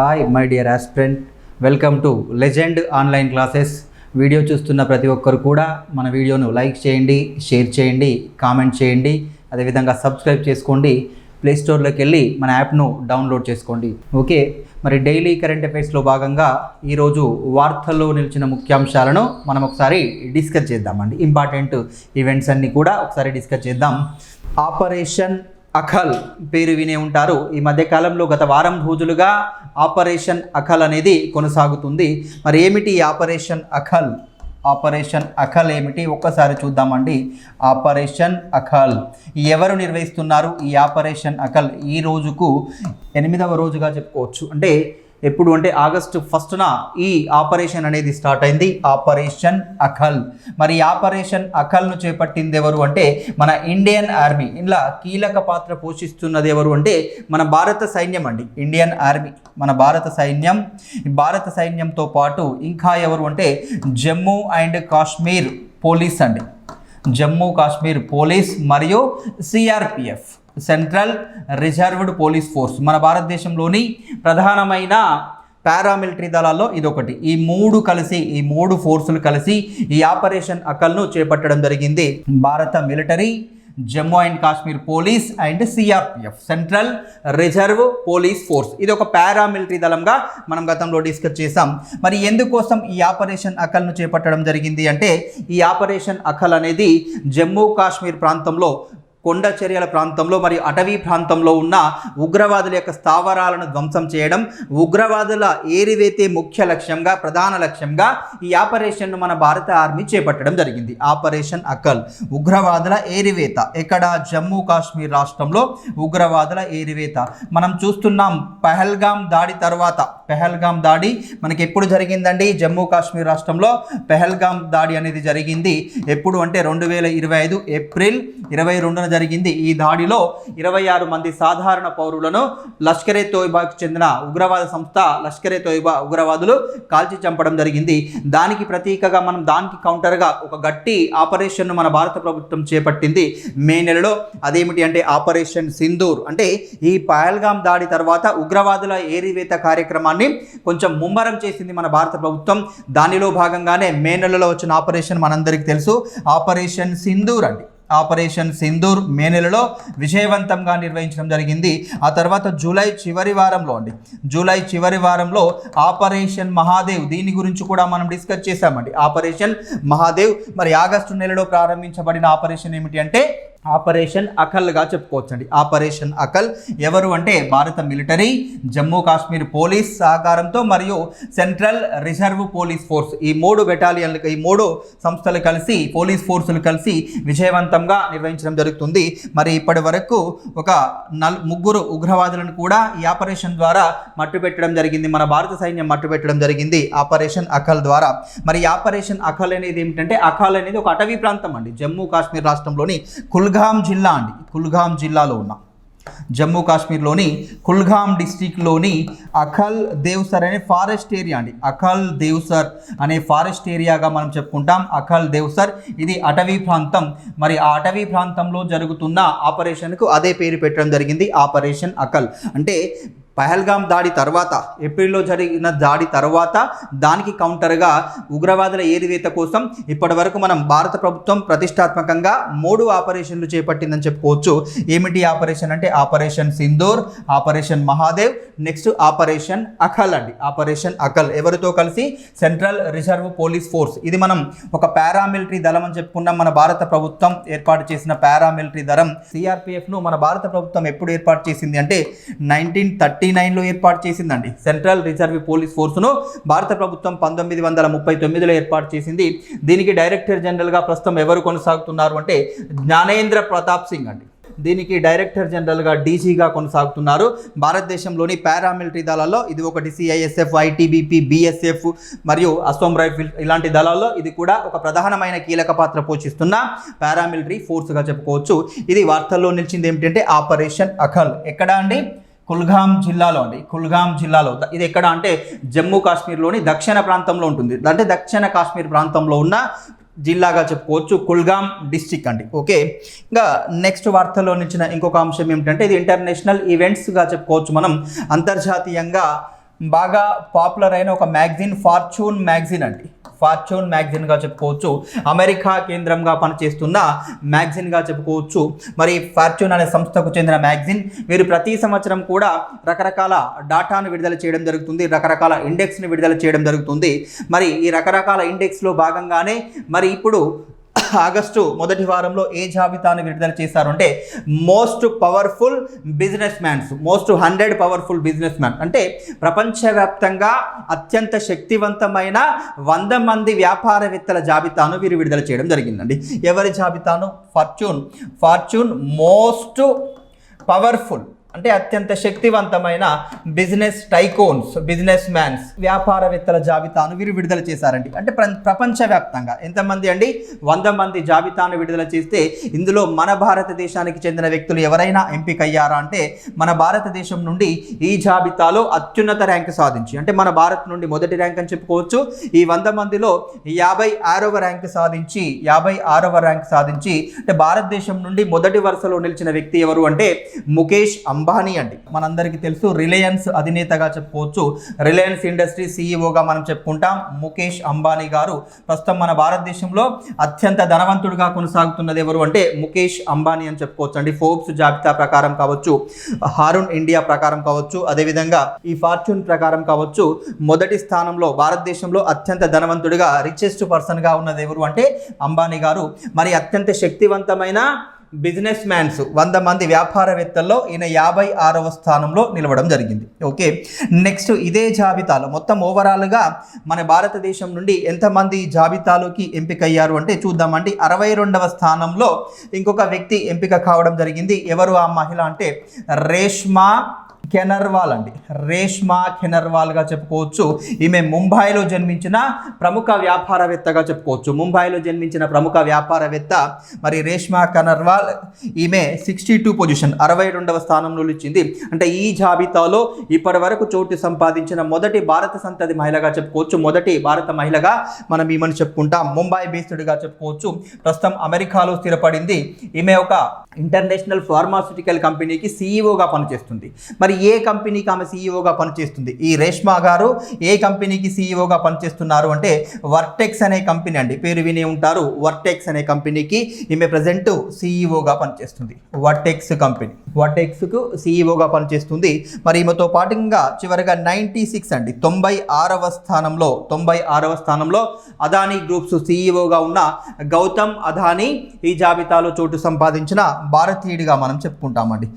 Hi my dear aspirant welcome to legend online classes video చూస్తున్న ప్రతి ఒక్కరు కూడా మన వీడియోను లైక్ చేయండి షేర్ చేయండి కామెంట్ చేయండి. అదేవిధంగా సబ్స్క్రైబ్ చేసుకోండి. ప్లేస్టోర్లోకి వెళ్ళి మన యాప్ను డౌన్లోడ్ చేసుకోండి. ఓకే మరి డైలీ కరెంట్ అఫైర్స్లో భాగంగా ఈరోజు వార్తల్లో నిలిచిన ముఖ్యాంశాలను మనం ఒకసారి డిస్కస్ చేద్దామండి. ఇంపార్టెంట్ ఈవెంట్స్ అన్నీ కూడా ఒకసారి డిస్కస్ చేద్దాం. ఆపరేషన్ అఖల్ పేరు వినే ఉంటారు. ఈ మధ్యకాలంలో గత వారం రోజులుగా ఆపరేషన్ అఖల్ అనేది కొనసాగుతుంది. మరి ఏమిటి ఆపరేషన్ అఖల్? ఆపరేషన్ అఖల్ ఏమిటి? ఒక్కసారి చూద్దామండి. ఆపరేషన్ అఖల్. ఎవరు నిర్వహిస్తున్నారు ఈ ఆపరేషన్ అఖల్? ఈ రోజుకు ఎనిమిదవ రోజుగా చెప్పుకోవచ్చు. అంటే ఎప్పుడు అంటే ఆగస్టు ఫస్ట్న ఈ ఆపరేషన్ అనేది స్టార్ట్ అయింది. ఆపరేషన్ అఖల్. మరి ఆపరేషన్ అఖల్ను చేపట్టింది ఎవరు అంటే మన ఇండియన్ ఆర్మీ. ఇలా కీలక పాత్ర పోషిస్తున్నది ఎవరు అంటే మన భారత సైన్యం అండి. Indian army. మన భారత సైన్యం. భారత సైన్యంతో పాటు ఇంకా ఎవరు అంటే జమ్మూ అండ్ కాశ్మీర్ పోలీస్ అండి. జమ్మూ కాశ్మీర్ పోలీస్ మరియు CRPF. Central reserved police force. మన భారతదేశంలోని ప్రధానమైన పారామిలిటరీ దళాల్లో ఇదొకటి. ఈ మూడు కలిసి ఈ మూడు ఫోర్సులు కలిసి ఈ ఆపరేషన్ అకల్ను చేపట్టడం జరిగింది. భారత military Jammu and Kashmir police and CRPF. Central reserve police force. ఇది ఒక పారామిలిటరీ దళంగా మనం గతంలో డిస్కస్ చేసాం మరి ఎందుకోసం ఈ ఆపరేషన్ అకల్ను చేపట్టడం జరిగింది అంటే ఈ ఆపరేషన్ అకల్ అనేది జమ్మూ కాశ్మీర్ ప్రాంతంలో కొండ చర్యల ప్రాంతంలో మరియు అటవీ ప్రాంతంలో ఉన్న ఉగ్రవాదుల యొక్క స్థావరాలను ధ్వంసం చేయడం ఉగ్రవాదుల ఏరివేతే ముఖ్య లక్ష్యంగా ప్రధాన లక్ష్యంగా ఈ ఆపరేషన్ను మన భారత ఆర్మీ చేపట్టడం జరిగింది. ఆపరేషన్ అకల్ ఉగ్రవాదుల ఏరివేత. ఎక్కడ? జమ్మూ కాశ్మీర్ రాష్ట్రంలో ఉగ్రవాదుల ఏరివేత. మనం చూస్తున్నాం పహల్గాం దాడి తర్వాత పెహల్గాం దాడి మనకి ఎప్పుడు జరిగిందండి? జమ్మూ కాశ్మీర్ రాష్ట్రంలో పెహల్గాం దాడి అనేది జరిగింది. ఎప్పుడు అంటే రెండు వేల ఇరవై ఐదు ఏప్రిల్ ఇరవై రెండున జరిగింది. ఈ దాడిలో ఇరవై ఆరు మంది సాధారణ పౌరులను లష్కరే తోయిబాకు చెందిన ఉగ్రవాద సంస్థ లష్కరే తోయిబా ఉగ్రవాదులు కాల్చి చంపడం జరిగింది. దానికి ప్రతీకగా మనం దానికి కౌంటర్గా ఒక గట్టి ఆపరేషన్ను మన భారత ప్రభుత్వం చేపట్టింది. మే నెలలో అదేమిటి అంటే ఆపరేషన్ సింధూర్. అంటే ఈ పహల్గాం దాడి తర్వాత ఉగ్రవాదుల ఏరివేత కార్యక్రమాన్ని కొంచెం ముమ్మరం చేసింది మన భారత ప్రభుత్వం. దానిలో భాగంగానే మే నెలలో వచ్చిన ఆపరేషన్ మనందరికీ తెలుసు. ఆపరేషన్ సింధూర్ అండి. ఆపరేషన్ సింధూర్ మే నెలలో విజయవంతంగా నిర్వహించడం జరిగింది. ఆ తర్వాత జూలై చివరి వారంలో అండి. జూలై చివరి వారంలో ఆపరేషన్ మహాదేవ్ దీని గురించి కూడా మనం డిస్కస్ చేశామండి. ఆపరేషన్ మహాదేవ్ మరి ఆగస్టు నెలలో ప్రారంభించబడిన ఆపరేషన్ ఏమిటి అంటే ఆపరేషన్ అకల్గా చెప్పుకోవచ్చండి. ఆపరేషన్ అకల్ ఎవరు అంటే భారత మిలిటరీ జమ్మూ కాశ్మీర్ పోలీస్ సహకారంతో మరియు సెంట్రల్ రిజర్వ్ పోలీస్ ఫోర్స్ ఈ మూడు బెటాలియన్లు ఈ మూడు సంస్థలు కలిసి పోలీస్ ఫోర్సులు కలిసి విజయవంతంగా నిర్వహించడం జరుగుతుంది. మరి ఇప్పటి వరకు ఒక నల్ ముగ్గురు ఉగ్రవాదులను కూడా ఈ ఆపరేషన్ ద్వారా మట్టుపెట్టడం జరిగింది. మన భారత సైన్యం మట్టుపెట్టడం జరిగింది ఆపరేషన్ అకల్ ద్వారా. మరి ఆపరేషన్ అకల్ అనేది ఏమిటంటే అఖల్ అనేది ఒక అటవీ ప్రాంతం అండి. జమ్మూ కాశ్మీర్ రాష్ట్రంలోని కుల్ కుల్గాం జిల్లా అండి. కుల్గాం జిల్లాలో ఉన్న జమ్మూ కాశ్మీర్లోని కుల్గాం డిస్టిక్లోని అఖల్ దేవ్సర్ అనే ఫారెస్ట్ ఏరియా అండి. అఖల్ దేవ్సర్ అనే ఫారెస్ట్ ఏరియాగా మనం చెప్పుకుంటాం. అఖల్ దేవ్సర్ ఇది అటవీ ప్రాంతం. మరి ఆ అటవీ ప్రాంతంలో జరుగుతున్న ఆపరేషన్కు అదే పేరు పెట్టడం జరిగింది. ఆపరేషన్ అఖల్. అంటే పహల్గామ్ దాడి తర్వాత ఏప్రిల్లో జరిగిన దాడి తర్వాత దానికి కౌంటర్గా ఉగ్రవాదుల ఏరివేత కోసం ఇప్పటి వరకు మనం భారత ప్రభుత్వం ప్రతిష్టాత్మకంగా మూడు ఆపరేషన్లు చేపట్టిందని చెప్పుకోవచ్చు. ఏమిటి ఆపరేషన్ అంటే operation Sindoor operation Mahadev next operation Akhal అండి. ఆపరేషన్ అఖల్ ఎవరితో కలిసి? Central reserve police force. ఇది మనం ఒక పారామిలిటరీ దళం అని చెప్పుకున్నాం. మన భారత ప్రభుత్వం ఏర్పాటు చేసిన పారామిలిటరీ దళం. సిఆర్పిఎఫ్ను మన భారత ప్రభుత్వం ఎప్పుడు ఏర్పాటు చేసింది అంటే నైన్టీన్ థర్టీ నైన్లో ఏర్పాటు చేసిందండి. సెంట్రల్ రిజర్వ్ పోలీస్ ఫోర్సును భారత ప్రభుత్వం పంతొమ్మిది వందల ముప్పై తొమ్మిదిలో ఏర్పాటు చేసింది. దీనికి డైరెక్టర్ జనరల్గా ప్రస్తుతం ఎవరు కొనసాగుతున్నారు అంటే జ్ఞానేంద్ర ప్రతాప్ సింగ్ అండి. దీనికి డైరెక్టర్ జనరల్గా డీజీగా కొనసాగుతున్నారు. భారతదేశంలోని పారామిలిటరీ దళాల్లో ఇది ఒకటి సిఐఎస్ఎఫ్ ఐటీబీపీ బిఎస్ఎఫ్ మరియు అసోం రైఫిల్ ఇలాంటి దళాల్లో ఇది కూడా ఒక ప్రధానమైన కీలక పాత్ర పోషిస్తున్న పారామిలిటరీ ఫోర్స్గా చెప్పుకోవచ్చు. ఇది వార్తల్లో నిలిచింది ఏమిటంటే ఆపరేషన్ అఖల్. ఎక్కడ అండి? కుల్గాం జిల్లాలో అండి కుల్గాం జిల్లాలో. ఇది ఎక్కడ అంటే జమ్మూ కాశ్మీర్లోని దక్షిణ ప్రాంతంలో ఉంటుంది. అంటే దక్షిణ కాశ్మీర్ ప్రాంతంలో ఉన్న జిల్లాగా చెప్పుకోవచ్చు కుల్గాం డిస్టిక్ అండి. ఓకే? ఇంకా నెక్స్ట్ వార్తల్లో నిచ్చిన ఇంకొక అంశం ఏమిటంటే ఇది ఇంటర్నేషనల్ ఈవెంట్స్గా చెప్పుకోవచ్చు మనం. అంతర్జాతీయంగా బాగా పాపులర్ అయిన ఒక మ్యాగజైన్ ఫార్చ్యూన్ మ్యాగజైన్ అండి. ఫార్చ్యూన్ మ్యాగజైన్గా చెప్పుకోవచ్చు. అమెరికా కేంద్రంగా పనిచేస్తున్న మ్యాగజైన్గా చెప్పుకోవచ్చు. మరి ఫార్చ్యూన్ అనే సంస్థకు చెందిన మ్యాగజైన్ వీరు ప్రతి సంవత్సరం కూడా రకరకాల డాటాను విడుదల చేయడం జరుగుతుంది రకరకాల ఇండెక్స్ని విడుదల చేయడం జరుగుతుంది. మరి ఈ రకరకాల ఇండెక్స్లో భాగంగానే మరి ఇప్పుడు ఆగస్టు మొదటి వారంలో ఏ జాబితాను విడుదల చేశారు అంటే most powerful business mans most hundred powerful business man అంటే ప్రపంచవ్యాప్తంగా అత్యంత శక్తివంతమైన వంద మంది వ్యాపారవేత్తల జాబితాను వీరు విడుదల చేయడం జరిగిందండి. ఎవరి జాబితాను? ఫార్చ్యూన్. ఫార్చ్యూన్ మోస్ట్ పవర్ఫుల్ అంటే అత్యంత శక్తివంతమైన బిజినెస్ టైకోన్స్ బిజినెస్ మ్యాన్స్ వ్యాపారవేత్తల జాబితాను వీరు విడుదల చేశారండి. అంటే ప్ర ప్రపంచవ్యాప్తంగా. ఎంతమంది అండి? వంద మంది జాబితాను విడుదల చేస్తే ఇందులో మన భారతదేశానికి చెందిన వ్యక్తులు ఎవరైనా ఎంపికయ్యారా అంటే మన భారతదేశం నుండి ఈ జాబితాలో అత్యున్నత ర్యాంక్ సాధించి అంటే మన భారత్ నుండి మొదటి ర్యాంక్ అని చెప్పుకోవచ్చు. ఈ వంద మందిలో యాభై ఆరవ ర్యాంక్ సాధించి యాభై ఆరవ ర్యాంక్ సాధించి అంటే భారతదేశం నుండి మొదటి వరుసలో నిలిచిన వ్యక్తి ఎవరు అంటే ముఖేష్ అంబానీ అంబానీ అండి. మనందరికీ తెలుసు రిలయన్స్ అధినేతగా చెప్పుకోవచ్చు. రిలయన్స్ ఇండస్ట్రీ సీఈఓగా మనం చెప్పుకుంటాం. ముఖేష్ అంబానీ గారు ప్రస్తుతం మన భారతదేశంలో అత్యంత ధనవంతుడిగా కొనసాగుతున్నది ఎవరు అంటే ముఖేష్ అంబానీ అని చెప్పుకోవచ్చు అండి. ఫోర్బ్స్ జాబితా ప్రకారం కావచ్చు హారున్ ఇండియా ప్రకారం కావచ్చు అదేవిధంగా ఈ ఫార్చ్యూన్ ప్రకారం కావచ్చు మొదటి స్థానంలో భారతదేశంలో అత్యంత ధనవంతుడిగా రిచెస్ట్ పర్సన్గా ఉన్నది ఎవరు అంటే అంబానీ గారు. మరి అత్యంత శక్తివంతమైన బిజినెస్ మ్యాన్స్ వంద మంది వ్యాపారవేత్తల్లో ఈయన యాభై ఆరవ స్థానంలో నిలవడం జరిగింది. ఓకే? నెక్స్ట్ ఇదే జాబితాలో మొత్తం ఓవరాల్గా మన భారతదేశం నుండి ఎంతమంది జాబితాలోకి ఎంపికయ్యారు అంటే చూద్దామండి. అరవై రెండవ స్థానంలో ఇంకొక వ్యక్తి ఎంపిక కావడం జరిగింది. ఎవరు ఆ మహిళ అంటే రేష్మా కెనర్వాల్ అండి రేష్మా కెనర్వాల్గా చెప్పుకోవచ్చు. ఈమె ముంబైలో జన్మించిన ప్రముఖ వ్యాపారవేత్తగా చెప్పుకోవచ్చు. ముంబైలో జన్మించిన ప్రముఖ వ్యాపారవేత్త మరి రేష్మా కెనర్వాల్ ఈమె సిక్స్టీ టూ పొజిషన్ అరవై రెండవ స్థానంలో నిలిచింది. అంటే ఈ జాబితాలో ఇప్పటి వరకు చోటు సంపాదించిన మొదటి భారత సంతతి మహిళగా చెప్పుకోవచ్చు. మొదటి భారత మహిళగా మనం ఈమెను చెప్పుకుంటాం. ముంబై బేస్డ్గా చెప్పుకోవచ్చు. ప్రస్తుతం అమెరికాలో స్థిరపడింది. ఈమె ఒక ఇంటర్నేషనల్ ఫార్మాస్యూటికల్ కంపెనీకి సీఈఓగా పనిచేస్తుంది. మరి ఏ కంపెనీకి ఆమె సీఈఓగా పనిచేస్తుంది? ఈ రేష్మా గారు ఏ కంపెనీకి సీఈఓగా పనిచేస్తున్నారు అంటే వర్టెక్స్ అనే కంపెనీ అండి. పేరు వినే ఉంటారు. వర్టెక్స్ అనే కంపెనీకి ఈమె ప్రజెంట్ సీఈఓగా పనిచేస్తుంది. Vertex company. వర్టెక్స్కు సీఈఓగా పనిచేస్తుంది. మరి ఈమెతో పాటు ఇంకా చివరిగా నైంటీ సిక్స్ అండి. తొంభై ఆరవ స్థానంలో తొంభై ఆరవ స్థానంలో అదానీ గ్రూప్స్ సీఈఓగా ఉన్న గౌతమ్ అదానీ ఈ జాబితాలో చోటు సంపాదించిన భారతీయుడిగా మనం చెప్పుకుంటామండి.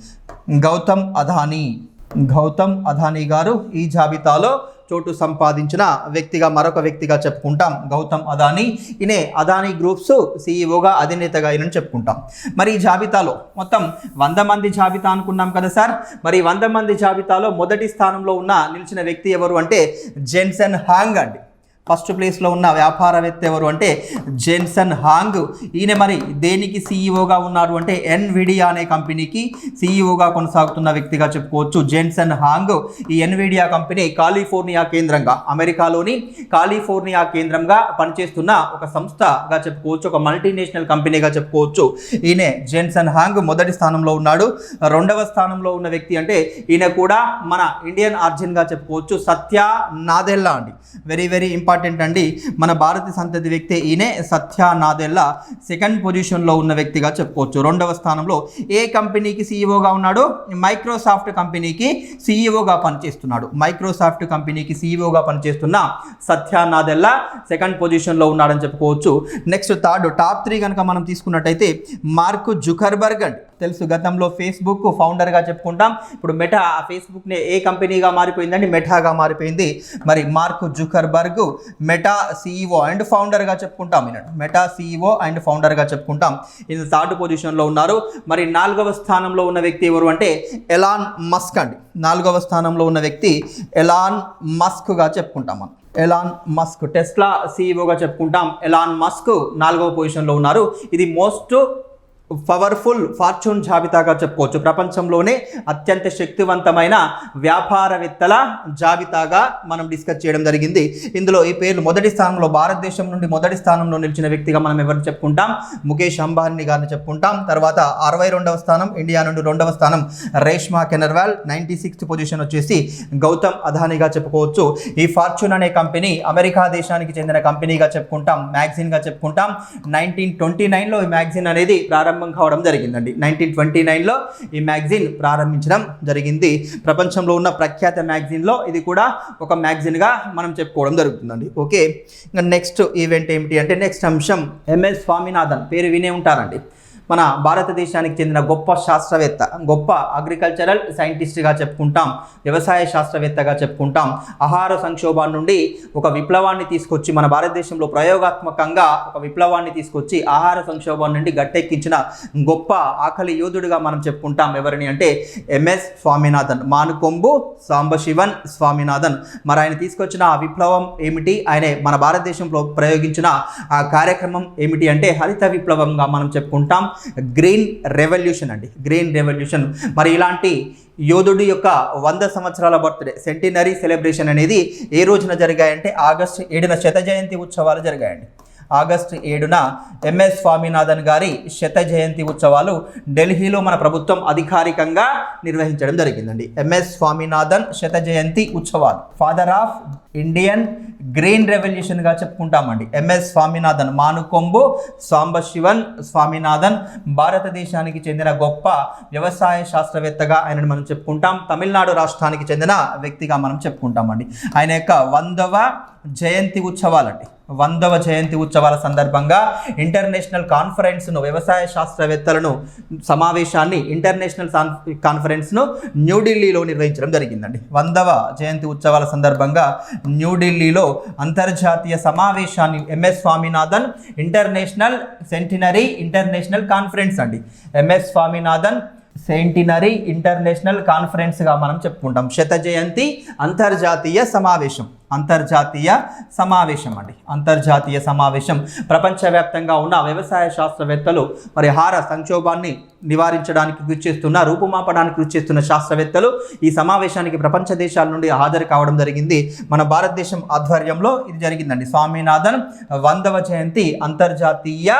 గౌతమ్ అదానీ. గౌతమ్ అదానీ గారు ఈ జాబితాలో చోటు సంపాదించిన వ్యక్తిగా మరొక వ్యక్తిగా చెప్పుకుంటాం. గౌతమ్ అదానీ. ఈయనే అదానీ గ్రూప్స్ సీఈఓగా అధినేతగా అయినని చెప్పుకుంటాం. మరి ఈ జాబితాలో మొత్తం వంద మంది జాబితా అనుకున్నాం కదా సార్? మరి వంద మంది జాబితాలో మొదటి స్థానంలో ఉన్న నిలిచిన వ్యక్తి ఎవరు అంటే జెన్సన్ హాంగ్ అండి. ఫస్ట్ ప్లేస్లో ఉన్న వ్యాపారవేత్త ఎవరు అంటే జెన్సన్ హాంగ్. ఈయన మరి దేనికి సీఈఓగా ఉన్నారు అంటే ఎన్విడియా అనే కంపెనీకి సీఈఓగా కొనసాగుతున్న వ్యక్తిగా చెప్పుకోవచ్చు జెన్సన్ హాంగ్. ఈ ఎన్విడియా కంపెనీ కాలిఫోర్నియా కేంద్రంగా అమెరికాలోని కాలిఫోర్నియా కేంద్రంగా పనిచేస్తున్న ఒక సంస్థగా చెప్పుకోవచ్చు ఒక మల్టీనేషనల్ కంపెనీగా చెప్పుకోవచ్చు. ఈయన జెన్సన్ హాంగ్ మొదటి స్థానంలో ఉన్నాడు. రెండవ స్థానంలో ఉన్న వ్యక్తి అంటే ఈయన కూడా మన ఇండియన్ ఆర్జిన్గా చెప్పుకోవచ్చు సత్య నాదెల్లా అండి వెరీ వెరీ ఇంపార్టెంట్ అండి మన భారత సంతతి వ్యక్తి ఈయనే సత్య నాదెల్లా. సెకండ్ పొజిషన్లో ఉన్న వ్యక్తిగా చెప్పుకోవచ్చు. రెండవ స్థానంలో ఏ కంపెనీకి సీఈఓగా ఉన్నాడు? మైక్రోసాఫ్ట్ కంపెనీకి సీఈఓగా పనిచేస్తున్నాడు. మైక్రోసాఫ్ట్ కంపెనీకి సీఈఓగా పనిచేస్తున్న సత్య నాదెల్లా సెకండ్ పొజిషన్లో ఉన్నాడని చెప్పుకోవచ్చు. నెక్స్ట్ థర్డ్ టాప్ త్రీ కనుక మనం తీసుకున్నట్టయితే మార్క్ జుకర్బర్గ్ అండి. తెలుసు. గతంలో ఫేస్బుక్ ఫౌండర్గా చెప్పుకుంటాం. ఇప్పుడు మెటా ఆ ఫేస్బుక్ని ఏ కంపెనీగా మారిపోయిందండి? మెటాగా మారిపోయింది. మరి Mark Zuckerberg Meta CEO and ఫౌండర్గా చెప్పుకుంటాం. ఈయన మెటా సీఈఓ అండ్ ఫౌండర్గా చెప్పుకుంటాం. ఇది థర్డ్ పొజిషన్లో ఉన్నారు. మరి నాలుగవ స్థానంలో ఉన్న వ్యక్తి ఎవరు అంటే ఎలాన్ మస్క్ అండి. నాలుగవ స్థానంలో ఉన్న వ్యక్తి ఎలాన్ మస్క్గా చెప్పుకుంటాం మనం. ఎలాన్ మస్క్ టెస్లా సీఈఓగా చెప్పుకుంటాం. ఎలాన్ మస్క్ నాలుగవ పొజిషన్లో ఉన్నారు. ఇది మోస్ట్ పవర్ఫుల్ ఫార్చ్యూన్ జాబితాగా చెప్పుకోవచ్చు. ప్రపంచంలోనే అత్యంత శక్తివంతమైన వ్యాపారవేత్తల జాబితాగా మనం డిస్కస్ చేయడం జరిగింది. ఇందులో ఈ పేర్లు మొదటి స్థానంలో భారతదేశం నుండి మొదటి స్థానంలో నిలిచిన వ్యక్తిగా మనం ఎవరు చెప్పుకుంటాం? ముఖేష్ అంబానీ గారిని చెప్పుకుంటాం. తర్వాత అరవై రెండవ స్థానం ఇండియా నుండి రెండవ స్థానం Reshma Kenarwal ninety sixth position వచ్చేసి గౌతమ్ అదానీగా చెప్పుకోవచ్చు. ఈ ఫార్చ్యూన్ అనే కంపెనీ అమెరికా దేశానికి చెందిన కంపెనీగా చెప్పుకుంటాం. మ్యాగ్జిన్గా చెప్పుకుంటాం. నైన్టీన్ ట్వంటీ నైన్లో ఈ మ్యాగ్జిన్ అనేది ప్రారంభం కావడం జరిగిందండి. నైన్టీన్ ట్వంటీ నైన్లో ఈ మ్యాగజైన్ ప్రారంభించడం జరిగింది. ప్రపంచంలో ఉన్న ప్రఖ్యాత మ్యాగజైన్లో ఇది కూడా ఒక మ్యాగజైన్గా మనం చెప్పుకోవడం జరుగుతుందండి. ఓకే. ఇంకా నెక్స్ట్ ఈవెంట్ ఏమిటి అంటే నెక్స్ట్ అంశం ఎంఎస్ స్వామినాథన్ పేరు వినే ఉంటారండి. మన భారతదేశానికి చెందిన గొప్ప శాస్త్రవేత్త గొప్ప అగ్రికల్చరల్ సైంటిస్ట్గా చెప్పుకుంటాం వ్యవసాయ శాస్త్రవేత్తగా చెప్పుకుంటాం. ఆహార సంక్షోభం నుండి ఒక విప్లవాన్ని తీసుకొచ్చి మన భారతదేశంలో ప్రయోగాత్మకంగా ఒక విప్లవాన్ని తీసుకొచ్చి ఆహార సంక్షోభం నుండి గట్టెక్కించిన గొప్ప ఆకలి యోధుడిగా మనం చెప్పుకుంటాం. ఎవరిని అంటే ఎంఎస్ స్వామినాథన్ మానుకొంబు సాంబశివన్ స్వామినాథన్. మరి ఆయన తీసుకొచ్చిన ఆ విప్లవం ఏమిటి? ఆయన మన భారతదేశంలో ప్రయోగించిన ఆ కార్యక్రమం ఏమిటి అంటే హరిత విప్లవంగా మనం చెప్పుకుంటాం. గ్రీన్ రెవల్యూషన్ అండి. Green revolution. మరి ఇలాంటి యోధుడి యొక్క వంద సంవత్సరాల బర్త్డే సెంటినరీ సెలబ్రేషన్ అనేది ఏ రోజున జరిగాయంటే ఆగస్టు ఏడున శత జయంతి ఉత్సవాలు జరిగాయండి. ఆగస్టు ఏడున ఎంఎస్ స్వామినాథన్ గారి శత జయంతి ఉత్సవాలు ఢిల్లీలో మన ప్రభుత్వం అధికారికంగా నిర్వహించడం జరిగిందండి. ఎంఎస్ స్వామినాథన్ శత జయంతి ఉత్సవాలు ఫాదర్ ఆఫ్ ఇండియన్ గ్రీన్ రెవల్యూషన్గా చెప్పుకుంటామండి. ఎంఎస్ స్వామినాథన్ మానుకొంబు సాంబశివన్ స్వామినాథన్ భారతదేశానికి చెందిన గొప్ప వ్యవసాయ శాస్త్రవేత్తగా ఆయనను మనం చెప్పుకుంటాం. తమిళనాడు రాష్ట్రానికి చెందిన వ్యక్తిగా మనం చెప్పుకుంటామండి. ఆయన యొక్క వందవ జయంతి ఉత్సవాలండి. వందవ జయంతి ఉత్సవాల సందర్భంగా ఇంటర్నేషనల్ కాన్ఫరెన్స్ను వ్యవసాయ శాస్త్రవేత్తలను సమావేశాన్ని ఇంటర్నేషనల్ సాన్- కాన్ఫరెన్స్ను న్యూఢిల్లీలో నిర్వహించడం జరిగిందండి. వందవ జయంతి ఉత్సవాల సందర్భంగా న్యూఢిల్లీలో అంతర్జాతీయ సమావేశాన్ని MS Swaminathan international centenary international conference అండి. ఎంఎస్ స్వామినాథన్ సెంటినరీ ఇంటర్నేషనల్ కాన్ఫరెన్స్గా మనం చెప్పుకుంటాం. శత జయంతి అంతర్జాతీయ సమావేశం. అంతర్జాతీయ సమావేశం అండి. అంతర్జాతీయ సమావేశం ప్రపంచవ్యాప్తంగా ఉన్న వ్యవసాయ శాస్త్రవేత్తలు మరి హార సంక్షోభాన్ని నివారించడానికి కృషి చేస్తున్న రూపుమాపడానికి కృషి చేస్తున్న శాస్త్రవేత్తలు ఈ సమావేశానికి ప్రపంచ దేశాల నుండి హాజరు కావడం జరిగింది. మన భారతదేశం ఆధ్వర్యంలో ఇది జరిగిందండి. స్వామినాథన్ వందవ జయంతి అంతర్జాతీయ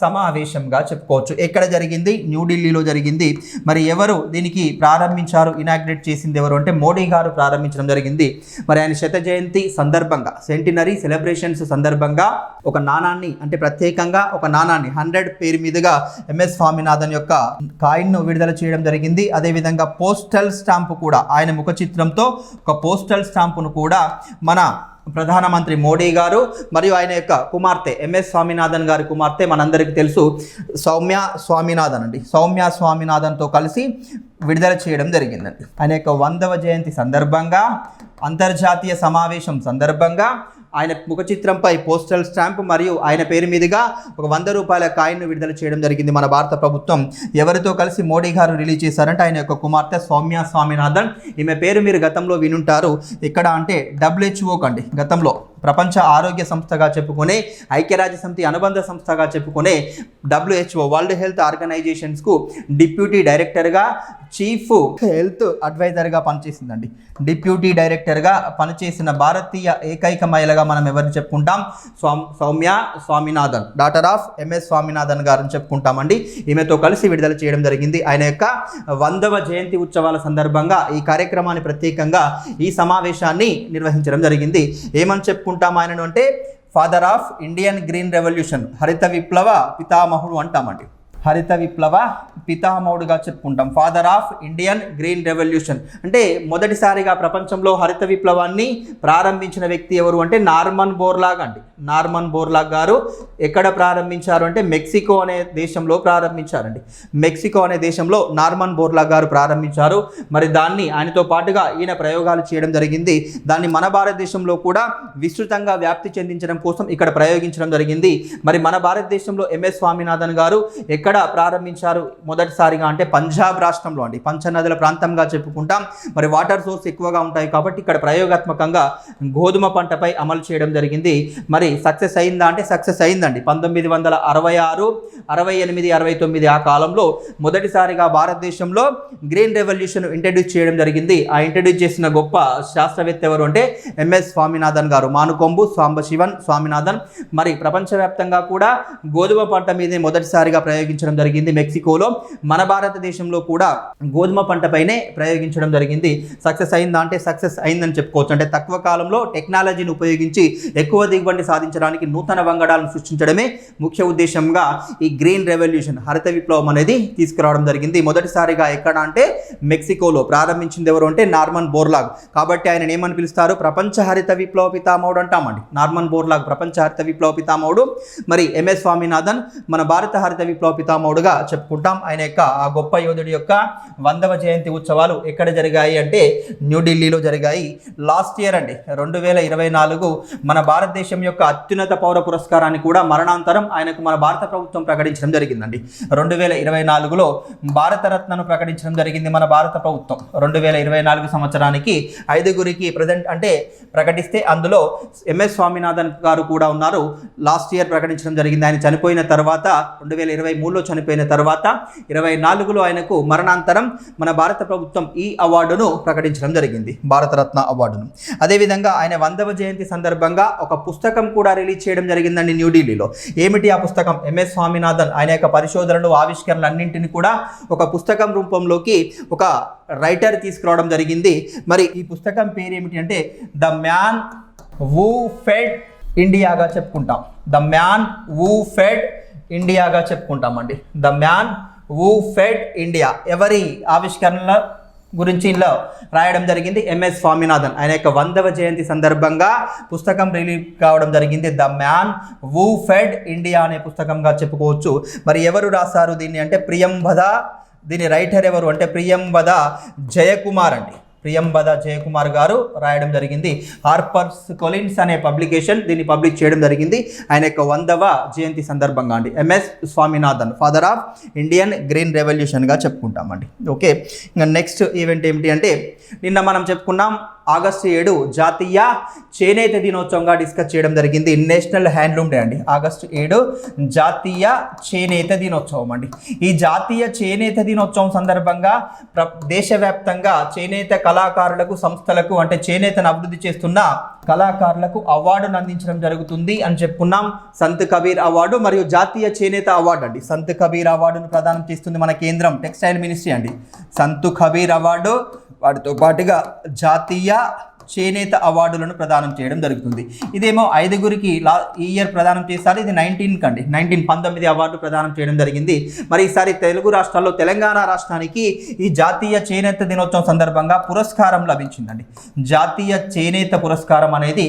సమావేశంగా చెప్పుకోవచ్చు. ఎక్కడ జరిగింది? న్యూఢిల్లీలో జరిగింది. మరి ఎవరు దీనికి ప్రారంభించారు? ఇనాగ్రేట్ చేసింది ఎవరు? అంటే మోడీ గారు ప్రారంభించడం జరిగింది. మరి ఆయన శత జయంతి సందర్భంగా సెంటినరీ సెలబ్రేషన్స్ సందర్భంగా ఒక నాణాన్ని అంటే ప్రత్యేకంగా ఒక నాణాన్ని హండ్రెడ్ పేరు మీదుగా ఎంఎస్ స్వామినాథన్ యొక్క కాయిన్ను విడుదల చేయడం జరిగింది. అదేవిధంగా పోస్టల్ స్టాంపు కూడా ఆయన ముఖ చిత్రంతో ఒక పోస్టల్ స్టాంపును కూడా మన ప్రధానమంత్రి మోడీ గారు మరియు ఆయన యొక్క కుమార్తె ఎంఎస్ స్వామినాథన్ గారి కుమార్తె మనందరికీ తెలుసు. సౌమ్య స్వామినాథన్ అండి. సౌమ్య స్వామినాథన్తో కలిసి విడుదల చేయడం జరిగిందండి. ఆయన యొక్క వందవ జయంతి సందర్భంగా అంతర్జాతీయ సమావేశం సందర్భంగా ఆయన ముఖ చిత్రంపై పోస్టల్ స్టాంప్ మరియు ఆయన పేరు మీదుగా ఒక వంద రూపాయల కాయిన్ను విడుదల చేయడం జరిగింది మన భారత ప్రభుత్వం. ఎవరితో కలిసి మోడీ గారు రిలీజ్ చేశారంటే ఆయన యొక్క కుమార్తె సౌమ్య స్వామినాథన్. ఈమె పేరు మీరు గతంలో వినుంటారు. ఇక్కడ అంటే డబ్ల్యూహెచ్ఓ కండి గతంలో. ప్రపంచ ఆరోగ్య సంస్థగా చెప్పుకునే ఐక్యరాజ్య సమితి అనుబంధ సంస్థగా చెప్పుకునే డబ్ల్యూహెచ్ఓ వరల్డ్ హెల్త్ ఆర్గనైజేషన్స్కు డిప్యూటీ డైరెక్టర్గా చీఫ్ హెల్త్ అడ్వైజర్గా పనిచేసిందండి. డిప్యూటీ డైరెక్టర్గా పనిచేసిన భారతీయ ఏకైక మహిళగా మనం ఎవరిని చెప్పుకుంటాం? Soumya Swaminathan daughter of MS Swaminathan గారిని చెప్పుకుంటామండి. ఈమెతో కలిసి విడుదల చేయడం జరిగింది. ఆయన యొక్క వందవ జయంతి ఉత్సవాల సందర్భంగా ఈ కార్యక్రమాన్ని ప్రత్యేకంగా ఈ సమావేశాన్ని నిర్వహించడం జరిగింది. ఏమని చెప్పు చెప్పుకుంటాం ఆయనను అంటే father of Indian green revolution హరిత విప్లవ పితామహుడు అంటామండి. హరిత విప్లవ పితామహుడుగా చెప్పుకుంటాం. Father of Indian green revolution అంటే మొదటిసారిగా ప్రపంచంలో హరిత విప్లవాన్ని ప్రారంభించిన వ్యక్తి ఎవరు అంటే నార్మన్ బోర్లాగ్ అండి. నార్మన్ బోర్లాగ్ గారు ఎక్కడ ప్రారంభించారు అంటే మెక్సికో అనే దేశంలో ప్రారంభించారండి. మెక్సికో అనే దేశంలో నార్మన్ బోర్లాగ్ గారు ప్రారంభించారు. మరి దాన్ని ఆయనతో పాటుగా ఈయన ప్రయోగాలు చేయడం జరిగింది. దాన్ని మన భారతదేశంలో కూడా విస్తృతంగా వ్యాప్తి చెందించడం కోసం ఇక్కడ ప్రయోగించడం జరిగింది. మరి మన భారతదేశంలో ఎంఎస్ స్వామినాథన్ గారు ఎక్కడ ప్రారంభించారు? మొదటిసారిగా అంటే పంజాబ్ రాష్ట్రంలో అండి. పంచనదుల ప్రాంతంగా చెప్పుకుంటాం. మరి వాటర్ సోర్స్ ఎక్కువగా ఉంటాయి కాబట్టి ఇక్కడ ప్రయోగాత్మకంగా గోధుమ పంటపై అమలు చేయడం జరిగింది. మరి మరి సక్సెస్ అయిందా అంటే సక్సెస్ అయిందండి. పంతొమ్మిది వందల అరవై ఆరు అరవై ఎనిమిది అరవై తొమ్మిది ఆ కాలంలో మొదటిసారిగా భారతదేశంలో గ్రీన్ రెవల్యూషన్ ఇంట్రడ్యూస్ చేయడం జరిగింది. ఆ ఇంట్రడ్యూస్ చేసిన గొప్ప శాస్త్రవేత్త ఎవరు అంటే ఎంఎస్ స్వామినాథన్ గారు. మానుకొంబు సాంబశివన్ స్వామినాథన్. మరి ప్రపంచవ్యాప్తంగా కూడా గోధుమ పంట మీదే మొదటిసారిగా ప్రయోగించడం జరిగింది మెక్సికోలో. మన భారతదేశంలో కూడా గోధుమ పంటపైనే ప్రయోగించడం జరిగింది. సక్సెస్ అయిందా అంటే సక్సెస్ అయిందని చెప్పుకోవచ్చు. అంటే తక్కువ కాలంలో టెక్నాలజీని ఉపయోగించి ఎక్కువ దిగుబడి సాధించడానికి నూతన వంగడాలను సృష్టించడమే ముఖ్య ఉద్దేశంగా ఈ గ్రీన్ రెవల్యూషన్ హరిత విప్లవం అనేది తీసుకురావడం జరిగింది. మొదటిసారిగా ఎక్కడ అంటే మెక్సికోలో ప్రారంభించింది ఎవరు అంటే నార్మన్ బోర్లాగ్. కాబట్టి ఆయన ఏమని పిలుస్తారు? ప్రపంచ హరిత విప్లవ పితామహుడు అంటామండి. నార్మన్ బోర్లాగ్ ప్రపంచ హరిత విప్లవ పితామహుడు. మరి ఎంఎస్ స్వామినాథన్ మన భారత హరిత విప్లవ పితామహుడుగా చెప్పుకుంటాం. ఆయన యొక్క ఆ గొప్ప యోధుడి యొక్క వందవ జయంతి ఉత్సవాలు ఎక్కడ జరిగాయి అంటే న్యూఢిల్లీలో జరిగాయి. లాస్ట్ ఇయర్ అండి రెండు వేల ఇరవై నాలుగు మన భారతదేశం యొక్క అత్యున్నత పౌర పురస్కారాన్ని కూడా మరణాంతరం ఆయనకు మన భారత ప్రభుత్వం ప్రకటించడం జరిగిందండి. రెండు వేల ఇరవై నాలుగులో భారతరత్నను ప్రకటించడం జరిగింది మన భారత ప్రభుత్వం. రెండు వేల ఇరవై నాలుగు సంవత్సరానికి ఐదుగురికి ప్రజెంట్ అంటే ప్రకటిస్తే అందులో ఎంఎస్ స్వామినాథన్ గారు కూడా ఉన్నారు. లాస్ట్ ఇయర్ ప్రకటించడం జరిగింది. ఆయన చనిపోయిన తర్వాత రెండు వేల ఇరవై మూడులో చనిపోయిన తర్వాత ఇరవై నాలుగులో ఆయనకు మరణాంతరం మన భారత ప్రభుత్వం ఈ అవార్డును ప్రకటించడం జరిగింది. భారతరత్న అవార్డును. అదేవిధంగా ఆయన వందవ జయంతి సందర్భంగా ఒక పుస్తకం కూడా కూడా రిలీజ్ చేయడం జరిగిందండి న్యూఢిల్లీలో ఏమిటి ఆ పుస్తకం? ఎంఎస్ స్వామినాథన్ ఆయన యొక్క పరిశోధనలు ఆవిష్కరణలు అన్నింటిని కూడా ఒక పుస్తకం రూపంలోకి ఒక రైటర్ తీసుకురావడం జరిగింది. మరి ఈ పుస్తకం పేరు ఏమిటి అంటే ద మ్యాన్ వూ ఫెడ్ ఇండియాగా చెప్పుకుంటాం. ద మ్యాన్ వూ ఫెడ్ ఇండియాగా చెప్పుకుంటామండి. The man who fed India. ఎవరి ఆవిష్కరణల గురించి ఇందులో రాయడం జరిగింది ఎంఎస్ స్వామినాథన్. ఆయన యొక్క వందవ జయంతి సందర్భంగా పుస్తకం రిలీజ్ కావడం జరిగింది. The man who fed India అనే పుస్తకంగా చెప్పుకోవచ్చు. మరి ఎవరు రాశారు దీన్ని? అంటే ప్రియంవద దీని రైటర్ ఎవరు? అంటే ప్రియంవద జయకుమార్ అండి. ప్రియంబద జయకుమార్ గారు రాయడం జరిగింది. హార్పర్స్ కొలిన్స్ అనే పబ్లికేషన్ దీన్ని పబ్లిష్ చేయడం జరిగింది. ఆయన యొక్క వందవ జయంతి సందర్భంగా అండి. MS Swaminathan father of Indian green రెవల్యూషన్గా చెప్పుకుంటామండి. ఓకే. ఇంకా నెక్స్ట్ ఈవెంట్ ఏమిటి అంటే నిన్న మనం చెప్పుకున్నాం ఆగస్టు ఏడు జాతీయ చేనేత దినోత్సవంగా డిస్కస్ చేయడం జరిగింది. నేషనల్ హ్యాండ్లూమ్ డే అండి. ఆగస్టు ఏడు జాతీయ చేనేత దినోత్సవం అండి. ఈ జాతీయ చేనేత దినోత్సవం సందర్భంగా ప్ర దేశవ్యాప్తంగా చేనేత కళాకారులకు సంస్థలకు అంటే చేనేతను అభివృద్ధి చేస్తున్న కళాకారులకు అవార్డును అందించడం జరుగుతుంది అని చెప్పుకున్నాం. సంత్ కబీర్ అవార్డు మరియు జాతీయ చేనేత అవార్డు అండి. సంత్ కబీర్ అవార్డును ప్రదానం చేస్తుంది మన కేంద్రం టెక్స్టైల్ మినిస్ట్రీ అండి. సంత్ కబీర్ అవార్డు వాటితో పాటుగా జాతీయ చేనేత అవార్డులను ప్రదానం చేయడం జరుగుతుంది. ఇదేమో ఐదుగురికి లా ఈ ఇయర్ ప్రదానం చేశారు. ఇది నైన్టీన్ కండి నైన్టీన్ పంతొమ్మిది అవార్డు ప్రదానం చేయడం జరిగింది. మరి ఈసారి తెలుగు రాష్ట్రాల్లో తెలంగాణ రాష్ట్రానికి ఈ జాతీయ చేనేత దినోత్సవం సందర్భంగా పురస్కారం లభించిందండి. జాతీయ చేనేత పురస్కారం అనేది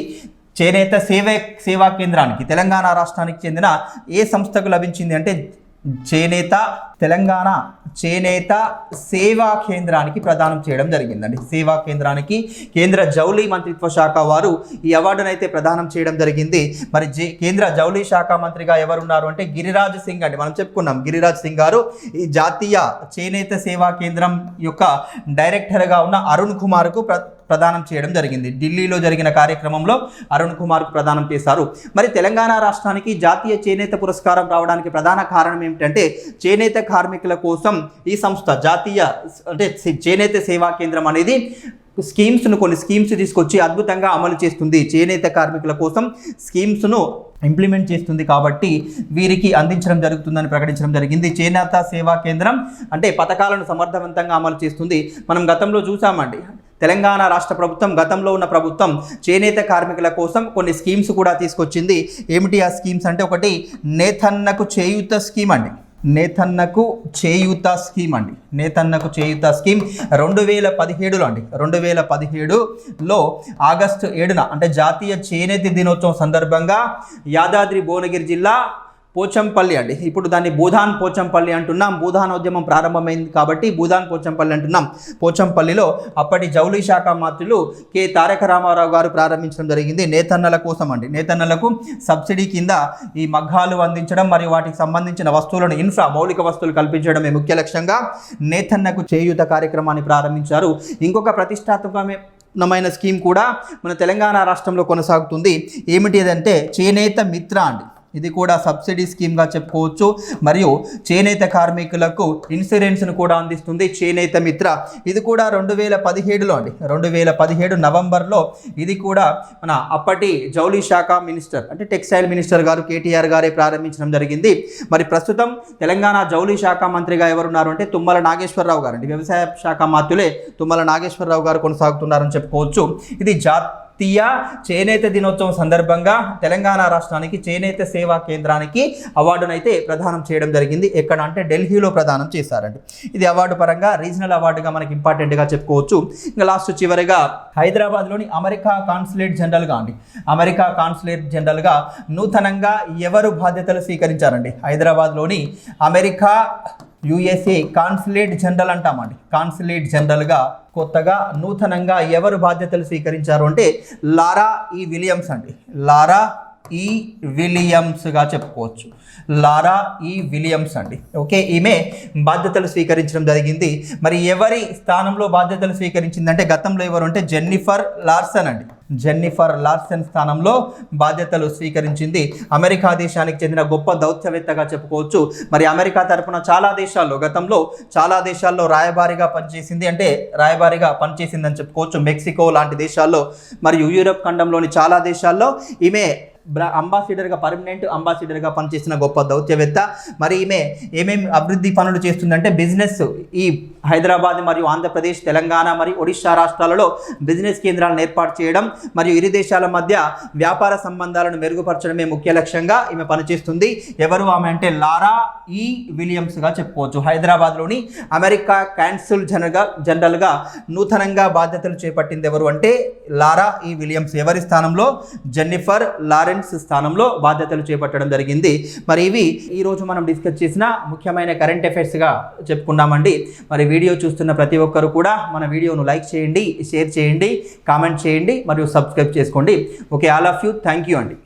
చేనేత సేవ సేవా కేంద్రానికి తెలంగాణ రాష్ట్రానికి చెందిన ఏ సంస్థకు లభించింది అంటే చేనేత తెలంగాణ చేనేత సేవా కేంద్రానికి ప్రదానం చేయడం జరిగిందండి. సేవా కేంద్రానికి కేంద్ర జౌళి మంత్రిత్వ శాఖ వారు ఈ అవార్డును అయితే ప్రదానం చేయడం జరిగింది. మరి జే కేంద్ర జౌళి శాఖ మంత్రిగా ఎవరున్నారు అంటే గిరిరాజ్ సింగ్ అండి. మనం చెప్పుకున్నాం గిరిరాజ్ సింగ్ గారు ఈ జాతీయ చేనేత సేవా కేంద్రం యొక్క డైరెక్టర్గా ఉన్న అరుణ్ కుమార్కు ప్ర ప్రదానం చేయడం జరిగింది. ఢిల్లీలో జరిగిన కార్యక్రమంలో అరుణ్ కుమార్కు ప్రదానం చేశారు. మరి తెలంగాణ రాష్ట్రానికి జాతీయ చేనేత పురస్కారం రావడానికి ప్రధాన కారణం ఏమిటంటే చేనేత కార్మికుల కోసం ఈ సంస్థ జాతీయ అంటే చేనేత సేవా కేంద్రం అనేది స్కీమ్స్ను కొన్ని స్కీమ్స్ తీసుకొచ్చి అద్భుతంగా అమలు చేస్తుంది. చేనేత కార్మికుల కోసం స్కీమ్స్ను ఇంప్లిమెంట్ చేస్తుంది కాబట్టి వీరికి అందించడం జరుగుతుందని ప్రకటించడం జరిగింది. చేనేత సేవా కేంద్రం అంటే పథకాలను సమర్థవంతంగా అమలు చేస్తుంది. మనం గతంలో చూసామండి. తెలంగాణ రాష్ట్ర ప్రభుత్వం గతంలో ఉన్న ప్రభుత్వం చేనేత కార్మికుల కోసం కొన్ని స్కీమ్స్ కూడా తీసుకొచ్చింది. ఏమిటి ఆ స్కీమ్స్ అంటే ఒకటి నేతన్నకు చేయూత స్కీమ్ అండి. నేతన్నకు చేయూత స్కీమ్ అండి. నేతన్నకు చేయూత స్కీమ్ రెండు వేల పదిహేడులో అండి. రెండు వేల పదిహేడులో ఆగస్టు ఏడున అంటే జాతీయ చేనేత దినోత్సవం సందర్భంగా యాదాద్రి భువనగిరి జిల్లా పోచంపల్లి అండి. ఇప్పుడు దాన్ని భూధాన్ పోచంపల్లి అంటున్నాం. భూధాన్ ఉద్యమం ప్రారంభమైంది కాబట్టి భూధాన్ పోచంపల్లి అంటున్నాం. పోచంపల్లిలో అప్పటి జౌలి శాఖ మంత్రులు కె తారక రామారావు గారు ప్రారంభించడం జరిగింది. నేతన్నల కోసం అండి. నేతన్నలకు సబ్సిడీ కింద ఈ మగ్గాలు అందించడం మరియు వాటికి సంబంధించిన వస్తువులను ఇన్ఫ్రా మౌలిక వస్తువులు కల్పించడమే ముఖ్య లక్ష్యంగా నేతన్నకు చేయూత కార్యక్రమాన్ని ప్రారంభించారు. ఇంకొక ప్రతిష్టాత్మకమే నమైన స్కీమ్ కూడా మన తెలంగాణ రాష్ట్రంలో కొనసాగుతుంది. ఏమిటి అదంటే చేనేత మిత్ర అండి. ఇది కూడా సబ్సిడీ స్కీమ్గా చెప్పుకోవచ్చు. మరియు చేనేత కార్మికులకు ఇన్సూరెన్స్ను కూడా అందిస్తుంది చేనేత మిత్ర. ఇది కూడా రెండు వేల పదిహేడులో అండి. రెండు వేల పదిహేడు నవంబర్లో ఇది కూడా మన అప్పటి జౌళి శాఖ మినిస్టర్ అంటే టెక్స్టైల్ మినిస్టర్ గారు కేటీఆర్ గారే ప్రారంభించడం జరిగింది. మరి ప్రస్తుతం తెలంగాణ జౌళి శాఖ మంత్రిగా ఎవరున్నారు అంటే తుమ్మల నాగేశ్వరరావు గారు అండి. వ్యవసాయ శాఖ మాత్రులే తుమ్మల నాగేశ్వరరావు గారు కొనసాగుతున్నారని చెప్పుకోవచ్చు. ఇది జాతీయ చేనేత దినోత్సవం సందర్భంగా తెలంగాణ రాష్ట్రానికి చేనేత సేవా కేంద్రానికి అవార్డునైతే ప్రదానం చేయడం జరిగింది. ఎక్కడ అంటే ఢిల్లీలో ప్రదానం చేశారండి. ఇది అవార్డు పరంగా రీజనల్ అవార్డుగా మనకి ఇంపార్టెంట్గా చెప్పుకోవచ్చు. ఇంకా లాస్ట్ చివరిగా హైదరాబాద్లోని అమెరికా కాన్సులేట్ జనరల్గా అండి. అమెరికా కాన్సులేట్ జనరల్గా నూతనంగా ఎవరు బాధ్యతలు స్వీకరించారండి? హైదరాబాద్లోని అమెరికా యుఎస్ఏ కాన్సులేట్ జనరల్ అంటామండి. కాన్సులేట్ జనరల్గా కొత్తగా నూతనంగా ఎవరు బాధ్యతలు స్వీకరించారు అంటే లారా ఈ విలియమ్స్ అండి. లారా ఈ విలియమ్స్గా చెప్పుకోవచ్చు. లారా ఈ విలియమ్స్ అండి. ఓకే ఈమె బాధ్యతలు స్వీకరించడం జరిగింది. మరి ఎవరి స్థానంలో బాధ్యతలు స్వీకరించిందంటే గతంలో ఎవరు అంటే జెన్నిఫర్ లార్సన్ అండి. జెన్నిఫర్ లార్సన్ స్థానంలో బాధ్యతలు స్వీకరించింది. అమెరికా దేశానికి చెందిన గొప్ప దౌత్యవేత్తగా చెప్పుకోవచ్చు. మరి అమెరికా తరపున చాలా దేశాల్లో గతంలో చాలా దేశాల్లో రాయబారిగా పనిచేసింది అంటే రాయబారిగా పనిచేసిందని చెప్పుకోవచ్చు. మెక్సికో లాంటి దేశాల్లో మరియు యూరోప్ ఖండంలోని చాలా దేశాల్లో ఈమె అంబాసిడర్గా పర్మనెంట్ అంబాసిడర్గా పనిచేసిన గొప్ప దౌత్యవేత్త. మరి ఈమె ఏమేమి అభివృద్ధి పనులు చేస్తుందంటే బిజినెస్ ఈ హైదరాబాద్ మరియు ఆంధ్రప్రదేశ్ తెలంగాణ మరియు ఒడిశా రాష్ట్రాలలో బిజినెస్ కేంద్రాలను ఏర్పాటు చేయడం మరియు ఇరు దేశాల మధ్య వ్యాపార సంబంధాలను మెరుగుపరచడమే ముఖ్య లక్ష్యంగా ఈమె పనిచేస్తుంది. ఎవరు ఆమె అంటే లారా ఈ విలియమ్స్గా చెప్పుకోవచ్చు. హైదరాబాద్లోని అమెరికా క్యాన్సిల్ జనరల్గా జనరల్గా నూతనంగా బాధ్యతలు చేపట్టింది ఎవరు అంటే లారా ఈ విలియమ్స్. ఎవరి స్థానంలో? జెన్నిఫర్ లారెన్స్ స్థానంలో బాధ్యతలు చేపట్టడం జరిగింది. మరి ఇవి ఈరోజు మనం డిస్కస్ చేసిన ముఖ్యమైన కరెంట్ అఫైర్స్గా చెప్పుకున్నామండి మరి వీడియో చూస్తున్న ప్రతి ఒక్కరు కూడా మన వీడియోను లైక్ చేయండి షేర్ చేయండి కామెంట్ చేయండి మరియు సబ్స్క్రైబ్ చేసుకోండి. Okay all of you. Thank you అండి.